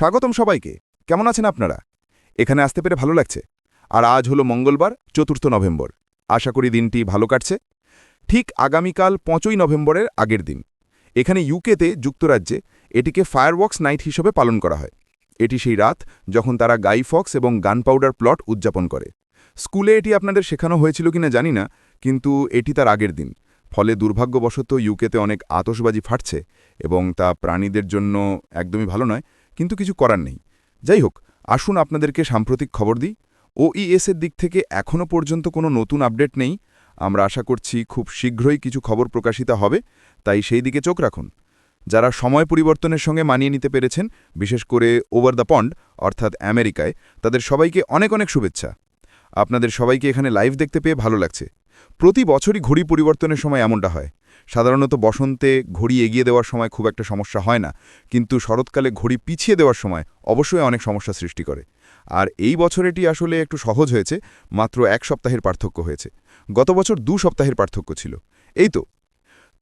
স্বাগতম সবাইকে। কেমন আছেন আপনারা? এখানে আসতে পেরে ভালো লাগছে। আর আজ হলো মঙ্গলবার, চতুর্থ নভেম্বর। আশা করি দিনটি ভালো কাটছে। ঠিক আগামীকাল পাঁচই নভেম্বরের আগের দিন। এখানে ইউকেতে যুক্তরাজ্যে এটিকে ফায়ারওয়ার্কস নাইট হিসেবে পালন করা হয়। এটি সেই রাত যখন তারা গাইফক্স এবং গান পাউডার প্লট উদযাপন করে। স্কুলে এটি আপনাদের শেখানো হয়েছিল কিনা জানি না, কিন্তু এটি তার আগের দিন। ফলে দুর্ভাগ্যবশত ইউকেতে অনেক আতসবাজি ফাটছে এবং তা প্রাণীদের জন্য একদমই ভালো নয় কিন্তু কিছু করার নেই। যাই হোক আসুন আপনাদেরকে সাম্প্রতিক খবর দিই। ওইএসের দিক থেকে এখনও পর্যন্ত কোনো নতুন আপডেট নেই। আমরা আশা করছি খুব শীঘ্রই কিছু খবর প্রকাশিত হবে, তাই সেই দিকে চোখ রাখুন। যারা সময় পরিবর্তনের সঙ্গে মানিয়ে নিতে পেরেছেন, বিশেষ করে ওভার দ্য পন্ড অর্থাৎ আমেরিকায়, তাদের সবাইকে অনেক অনেক শুভেচ্ছা। আপনাদের সবাইকে এখানে লাইভ দেখতে পেয়ে ভালো লাগছে। প্রতি বছরই ঘড়ি পরিবর্তনের সময় এমনটা হয়। সাধারণত বসন্তে ঘড়ি এগিয়ে দেওয়ার সময় খুব একটা সমস্যা হয় না। কিন্তু শরৎকালে ঘড়ি পিছিয়ে দেওয়ার সময় অবশ্যই অনেক সমস্যা সৃষ্টি করে। আর এই বছর এটি আসলে একটু সহজ হয়েছে, মাত্র এক সপ্তাহের পার্থক্য হয়েছে। গত বছর দু সপ্তাহের পার্থক্য ছিল। এই তো।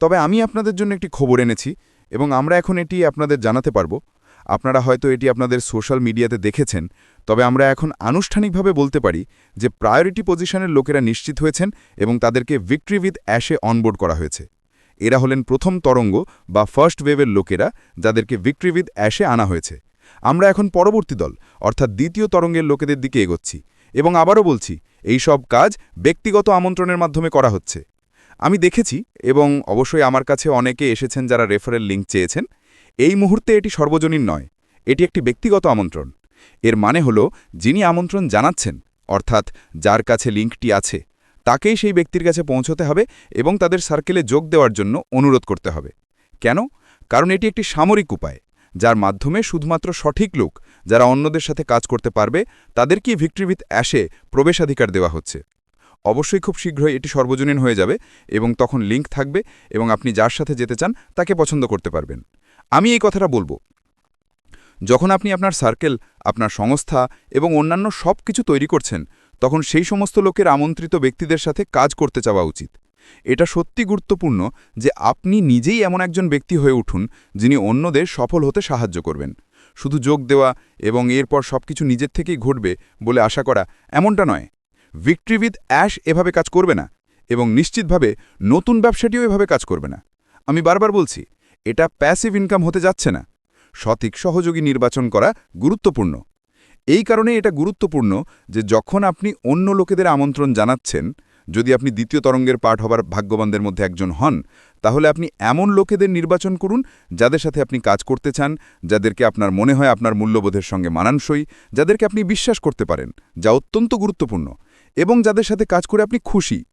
তবে আমি আপনাদের জন্য একটি খবর এনেছি এবং আমরা এখন এটি আপনাদের জানাতে পারব। আপনারা হয়তো এটি আপনাদের সোশ্যাল মিডিয়াতে দেখেছেন, তবে আমরা এখন আনুষ্ঠানিকভাবে বলতে পারি যে প্রায়োরিটি পজিশনের লোকেরা নিশ্চিত হয়েছেন এবং তাদেরকে ভিক্টরি উইথ অ্যাশে অনবোর্ড করা হয়েছে। এরা হলেন প্রথম তরঙ্গ বা ফার্স্ট ওয়েভের লোকেরা যাদেরকে ভিক্টরি অ্যাশে আনা হয়েছে। আমরা এখন পরবর্তী দল, অর্থাৎ দ্বিতীয় তরঙ্গের লোকেদের দিকে এগোচ্ছি এবং আবারও বলছি, এই সব কাজ ব্যক্তিগত আমন্ত্রণের মাধ্যমে করা হচ্ছে। আমি দেখেছি এবং অবশ্যই আমার কাছে অনেকে এসেছেন যারা রেফারেল লিঙ্ক চেয়েছেন, এই মুহূর্তে এটি সর্বজনীন নয়, এটি একটি ব্যক্তিগত আমন্ত্রণ। এর মানে হল, যিনি আমন্ত্রণ জানাচ্ছেন, অর্থাৎ যার কাছে লিঙ্কটি আছে তাকেই সেই ব্যক্তির কাছে পৌঁছতে হবে এবং তাদের সার্কেলে যোগ দেওয়ার জন্য অনুরোধ করতে হবে। কেন? কারণ এটি একটি সামরিক উপায়, যার মাধ্যমে শুধুমাত্র সঠিক লোক যারা অন্যদের সাথে কাজ করতে পারবে, তাদেরকেই ভিক্টরি উইথ অ্যাশে প্রবেশাধিকার দেওয়া হচ্ছে। অবশ্যই খুব শীঘ্রই এটি সর্বজনীন হয়ে যাবে এবং তখন লিঙ্ক থাকবে এবং আপনি যার সাথে যেতে চান তাকে পছন্দ করতে পারবেন। আমি এই কথাটা বলব। যখন আপনি আপনার সার্কেল আপনার সংস্থা এবং অন্যান্য সব কিছু তৈরি করছেন তখন সেই সমস্ত লোকের আমন্ত্রিত ব্যক্তিদের সাথে কাজ করতে চাওয়া উচিত। এটা সত্যি গুরুত্বপূর্ণ যে আপনি নিজেই এমন একজন ব্যক্তি হয়ে উঠুন যিনি অন্যদের সফল হতে সাহায্য করবেন। শুধু যোগ দেওয়া এবং এরপর সবকিছু নিজের থেকেই ঘটবে বলে আশা করা এমনটা নয়। ভিক্টরি উইথ অ্যাশ এভাবে কাজ করবে না এবং নিশ্চিতভাবে নতুন ব্যবসাটিও এভাবে কাজ করবে না। আমি বারবার বলছি, এটা প্যাসিভ ইনকাম হতে যাচ্ছে না। সঠিক সহযোগী নির্বাচন করা গুরুত্বপূর্ণ। এই কারণে এটা গুরুত্বপূর্ণ যে যখন আপনি অন্য লোকেদের আমন্ত্রণ জানাচ্ছেন, যদি আপনি দ্বিতীয় তরঙ্গের পাঠ হবার ভাগ্যবানদের মধ্যে একজন হন, তাহলে আপনি এমন লোকেদের নির্বাচন করুন যাদের সাথে আপনি কাজ করতে চান, যাদেরকে আপনার মনে হয় আপনার মূল্যবোধের সঙ্গে মানানসই, যাদেরকে আপনি বিশ্বাস করতে পারেন, যা অত্যন্ত গুরুত্বপূর্ণ, এবং যাদের সাথে কাজ করে আপনি খুশি।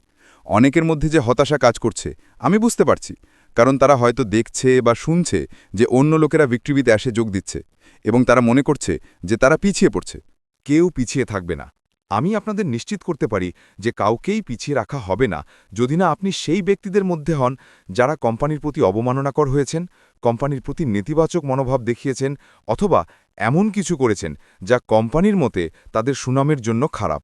অনেকের মধ্যে যে হতাশা কাজ করছে, আমি বুঝতে পারছি কারণ তারা হয়তো দেখছে বা শুনছে যে অন্য লোকেরা বিক্রিবিতে আসে যোগ দিচ্ছে এবং তারা মনে করছে যে তারা পিছিয়ে পড়ছে। কেউ পিছিয়ে থাকবে না। আমি আপনাদের নিশ্চিত করতে পারি যে কাউকেই পিছিয়ে রাখা হবে না। যদি না আপনি সেই ব্যক্তিদের মধ্যে হন যারা কোম্পানির প্রতি অবমাননাকর হয়েছেন, কোম্পানির প্রতি নেতিবাচক মনোভাব দেখিয়েছেন অথবা এমন কিছু করেছেন যা কোম্পানির মতে তাদের সুনামের জন্য খারাপ।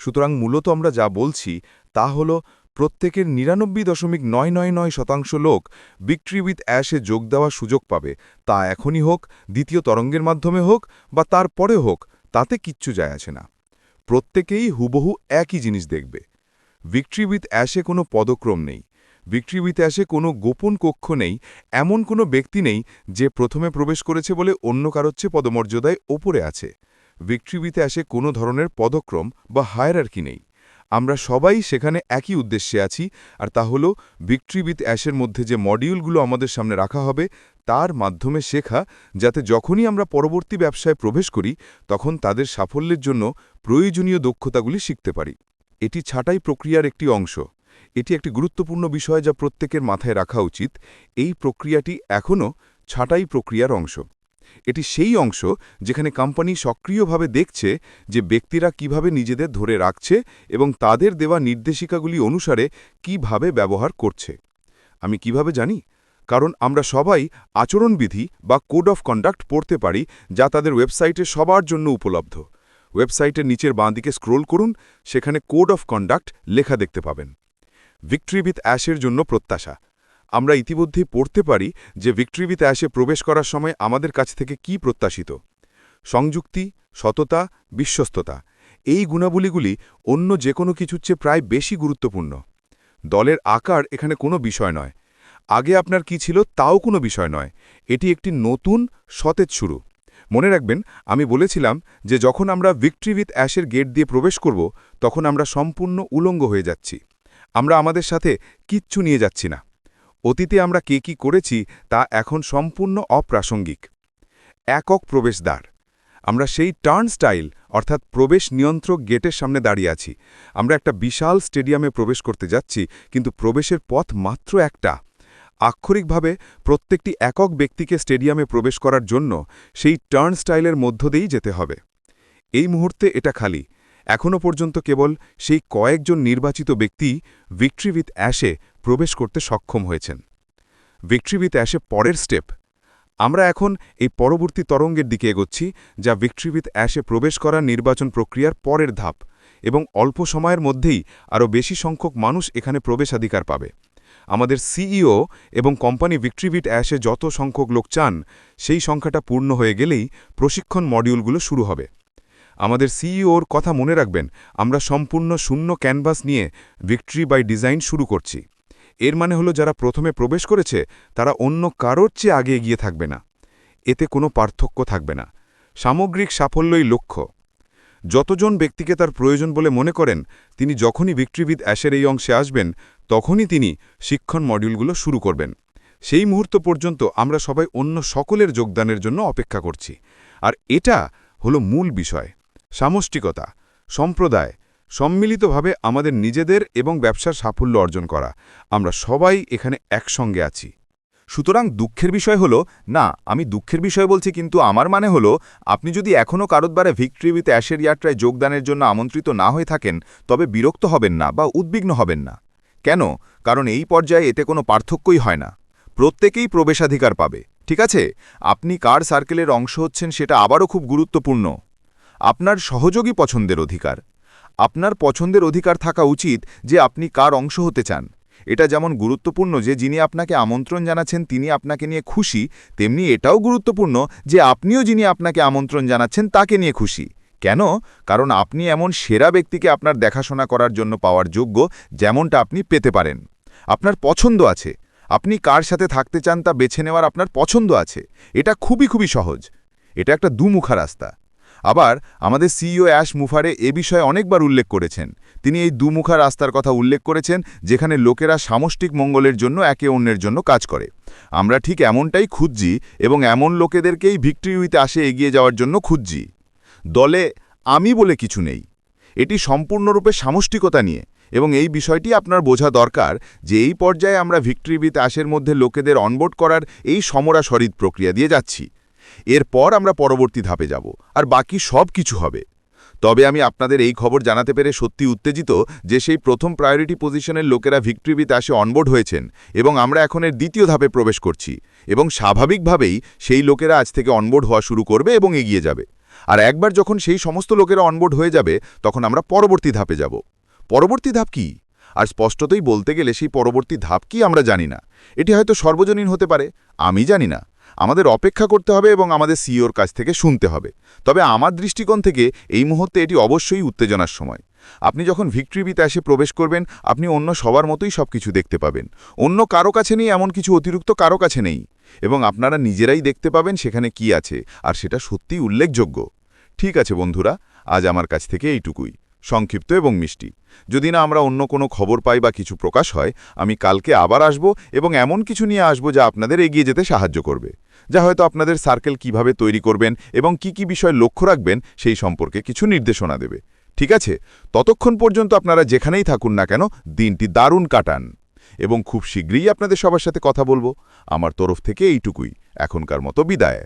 সুতরাং মূলত আমরা যা বলছি তা হল প্রত্যেকের নিরানব্বই দশমিক নয় নয় নয় শতাংশ লোক বিক্রি উইথ অ্যাশে যোগ দেওয়ার সুযোগ পাবে। তা এখনই হোক, দ্বিতীয় তরঙ্গের মাধ্যমে হোক বা তারপরে হোক, তাতে কিচ্ছু যায় আসে না। প্রত্যেকেই হুবহু একই জিনিস দেখবে। ভিক্টরি উইথ অ্যাশে কোনো পদক্রম নেই। ভিক্টরি উইথ অ্যাশে কোনো গোপন কক্ষ নেই, এমন কোনো ব্যক্তি নেই যে প্রথমে প্রবেশ করেছে বলে অন্য কারোচ্ছে পদমর্যাদায় ওপরে আছে। ভিক্টরি উইথ অ্যাশে কোনো ধরনের পদক্রম বা হায়ারার্কি নেই। আমরা সবাই সেখানে একই উদ্দেশ্যে আছি, আর তা হল ভিক্টরি উইথ অ্যাশের মধ্যে যে মডিউলগুলো আমাদের সামনে রাখা হবে, তার মাধ্যমে শেখা, যাতে যখনই আমরা পরবর্তী ব্যবসায় প্রবেশ করি, তখন তাদের সাফল্যের জন্য প্রয়োজনীয় দক্ষতাগুলি শিখতে পারি। এটি ছাটাই প্রক্রিয়ার একটি অংশ। এটি একটি গুরুত্বপূর্ণ বিষয় যা প্রত্যেকের মাথায় রাখা উচিত। এই প্রক্রিয়াটি এখনও ছাটাই প্রক্রিয়ার অংশ। এটি সেই অংশ যেখানে কোম্পানি সক্রিয়ভাবে দেখছে যে ব্যক্তিরা কীভাবে নিজেদের ধরে রাখছে এবং তাদের দেওয়া নির্দেশিকাগুলি অনুসারে কীভাবে ব্যবহার করছে। আমি কীভাবে জানি? কারণ আমরা সবাই আচরণবিধি বা কোড অফ কন্ডাক্ট পড়তে পারি যা তাদের ওয়েবসাইটে সবার জন্য উপলব্ধ। ওয়েবসাইটের নিচের বাঁদিকে স্ক্রোল করুন, সেখানে কোড অফ কন্ডাক্ট লেখা দেখতে পাবেন। ভিক্টরি উইথ অ্যাশের জন্য প্রত্যাশা। আমরা ইতিমধ্যেই পড়তে পারি যে ভিক্টরিবিতে অ্যাশে প্রবেশ করার সময় আমাদের কাছ থেকে কি প্রত্যাশিত। সংযুক্তি, সততা, বিশ্বস্ততা এই গুণাবলীগুলি অন্য যে কোনো কিছুর চেয়ে প্রায় বেশি গুরুত্বপূর্ণ। দলের আকার এখানে কোনো বিষয় নয়। আগে আপনার কি ছিল তাও কোনো বিষয় নয়। এটি একটি নতুন, সতেজ শুরু। মনে রাখবেন, আমি বলেছিলাম যে যখন আমরা ভিক্টরি উইথ অ্যাশের গেট দিয়ে প্রবেশ করব, তখন আমরা সম্পূর্ণ উলঙ্গ হয়ে যাচ্ছি। আমরা আমাদের সাথে কিচ্ছু নিয়ে যাচ্ছি না। অতীতে আমরা কে কি করেছি তা এখন সম্পূর্ণ অপ্রাসঙ্গিক। একক প্রবেশদ্বার। আমরা সেই টার্ন স্টাইল, অর্থাৎ প্রবেশ নিয়ন্ত্রক গেটের সামনে দাঁড়িয়ে আছি। আমরা একটা বিশাল স্টেডিয়ামে প্রবেশ করতে যাচ্ছি, কিন্তু প্রবেশের পথ মাত্র একটা। আক্ষরিকভাবে, প্রত্যেকটি একক ব্যক্তিকে স্টেডিয়ামে প্রবেশ করার জন্য সেই টার্ন স্টাইলের মধ্য দিয়েই যেতে হবে। এই মুহূর্তে এটা খালি। এখনও পর্যন্ত কেবল সেই কয়েকজন নির্বাচিত ব্যক্তি ভিক্টরি উইথ অ্যাশে প্রবেশ করতে সক্ষম হয়েছেন। ভিক্টরি উইথ অ্যাশে পরের স্টেপ। আমরা এখন এই পরবর্তী তরঙ্গের দিকে এগোচ্ছি, যা ভিক্টরি উইথ অ্যাশে প্রবেশ করা নির্বাচন প্রক্রিয়ার পরের ধাপ এবং অল্প সময়ের মধ্যেই আরও বেশি সংখ্যক মানুষ এখানে প্রবেশাধিকার পাবে। আমাদের সিইও এবং কোম্পানি ভিক্ট্রিভিট অ্যাশে যত সংখ্যক লোক চান, সেই সংখ্যাটা পূর্ণ হয়ে গেলেই প্রশিক্ষণ মডিউলগুলো শুরু হবে। আমাদের সিইওর কথা মনে রাখবেন, আমরা সম্পূর্ণ শূন্য ক্যানভাস নিয়ে ভিক্টরি বাই ডিজাইন শুরু করছি। এর মানে হলো যারা প্রথমে প্রবেশ করেছে, তারা অন্য কারোর চেয়ে আগে এগিয়ে থাকবে না। এতে কোনো পার্থক্য থাকবে না। সামগ্রিক সাফল্যই লক্ষ্য। যতজন ব্যক্তিকে তার প্রয়োজন বলে মনে করেন, তিনি যখনই ভিক্ট্রিবিদ অ্যাশের এই অংশে আসবেন, তখনই তিনি শিক্ষণ মডিউলগুলো শুরু করবেন। সেই মুহূর্ত পর্যন্ত আমরা সবাই অন্য সকলের যোগদানের জন্য অপেক্ষা করছি। আর এটা হলো মূল বিষয়। সামষ্টিকতা, সম্প্রদায় সম্মিলিতভাবে আমাদের নিজেদের এবং ব্যবসার সাফল্য অর্জন করা। আমরা সবাই এখানে একসঙ্গে আছি। সুতরাং দুঃখের বিষয় হলো, না, আমি দুঃখের বিষয় বলছি কিন্তু আমার মানে হলো, আপনি যদি এখনও কারোদ্বারে ভিক্টরি উইথ অ্যাশের যাত্রায় যোগদানের জন্য আমন্ত্রিত না হয়ে থাকেন, তবে বিরক্ত হবেন না বা উদ্বিগ্ন হবেন না। কেন? কারণ এই পর্যায়ে এতে কোনো পার্থক্যই হয় না। প্রত্যেকেই প্রবেশাধিকার পাবে। ঠিক আছে? আপনি কার সার্কেলের অংশ হচ্ছেন সেটা আবারও খুব গুরুত্বপূর্ণ। আপনার সহযোগী পছন্দের অধিকার। আপনার পছন্দের অধিকার থাকা উচিত যে আপনি কার অংশ হতে চান। এটা যেমন গুরুত্বপূর্ণ যে যিনি আপনাকে আমন্ত্রণ জানাচ্ছেন, তিনি আপনাকে নিয়ে খুশি, তেমনি এটাও গুরুত্বপূর্ণ যে আপনিও যিনি আপনাকে আমন্ত্রণ জানাচ্ছেন, তাকে নিয়ে খুশি। কেন? কারণ আপনি এমন সেরা ব্যক্তিকে আপনার দেখাশোনা করার জন্য পাওয়ার যোগ্য যেমনটা আপনি পেতে পারেন। আপনার পছন্দ আছে। আপনি কার সাথে থাকতে চান তা বেছে নেওয়ার আপনার পছন্দ আছে। এটা খুবই খুবই সহজ। এটা একটা দুমুখা রাস্তা। আবার আমাদের সিইও অ্যাশ মুফারে এ বিষয়ে অনেকবার উল্লেখ করেছেন। তিনি এই দুমুখা রাস্তার কথা উল্লেখ করেছেন, যেখানে লোকেরা সামষ্টিক মঙ্গলের জন্য একে অন্যের জন্য কাজ করে। আমরা ঠিক এমনটাই খুঁজছি এবং এমন লোকেদেরকেই ভিক্টরি উইতে আসে এগিয়ে যাওয়ার জন্য খুঁজছি। দলে আমি বলে কিছু নেই। এটি সম্পূর্ণরূপে সামষ্টিকতা নিয়ে এবং এই বিষয়টি আপনার বোঝা দরকার যে এই পর্যায়ে আমরা ভিক্টরি আশের মধ্যে লোকেদের অনবোর্ড করার এই সমরা সরিদ প্রক্রিয়া দিয়ে যাচ্ছি। এরপর আমরা পরবর্তী ধাপে যাব, আর বাকি সব কিছু হবে। তবে আমি আপনাদের এই খবর জানাতে পেরে সত্যি উত্তেজিত যে সেই প্রথম প্রায়োরিটি পজিশনের লোকেরা ভিক্টরিবিতে আসে অনবোর্ড হয়েছেন এবং আমরা এখন এর দ্বিতীয় ধাপে প্রবেশ করছি এবং স্বাভাবিকভাবেই সেই লোকেরা আজ থেকে অনবোর্ড হওয়া শুরু করবে এবং এগিয়ে যাবে। আর একবার যখন সেই সমস্ত লোকেরা অনবোর্ড হয়ে যাবে, তখন আমরা পরবর্তী ধাপে যাব। পরবর্তী ধাপ কি? আর স্পষ্টতই বলতে গেলে সেই পরবর্তী ধাপ কি আমরা জানি না। এটি হয়তো সর্বজনীন হতে পারে, আমি জানি না। আমাদের অপেক্ষা করতে হবে এবং আমাদের সিইওর কাছ থেকে শুনতে হবে। তবে আমার দৃষ্টিকোণ থেকে এই মুহূর্তে এটি অবশ্যই উত্তেজনার সময়। আপনি যখন ভিক্টরিবিতে এসে প্রবেশ করবেন, আপনি অন্য সবার মতোই সব কিছু দেখতে পাবেন। অন্য কারও কাছে নেই এমন কিছু অতিরিক্ত কারও কাছে নেই। এবং আপনারা নিজেরাই দেখতে পাবেন সেখানে কি আছে, আর সেটা সত্যিই উল্লেখযোগ্য। ঠিক আছে বন্ধুরা, আজ আমার কাছ থেকে এইটুকুই। সংক্ষিপ্ত এবং মিষ্টি। যদি না আমরা অন্য কোনো খবর পাই বা কিছু প্রকাশ হয়, আমি কালকে আবার আসব এবং এমন কিছু নিয়ে আসব যা আপনাদের এগিয়ে যেতে সাহায্য করবে, যা হয়তো আপনাদের সার্কেল কীভাবে তৈরি করবেন এবং কি কি বিষয় লক্ষ্য রাখবেন সেই সম্পর্কে কিছু নির্দেশনা দেবে। ঠিক আছে? ততক্ষণ পর্যন্ত আপনারা যেখানেই থাকুন না কেন, দিনটি দারুণ কাটান এবং খুব শীঘ্রই আপনাদের সবার সাথে কথা বলব। আমার তরফ থেকে এইটুকুই। এখনকার মতো বিদায়।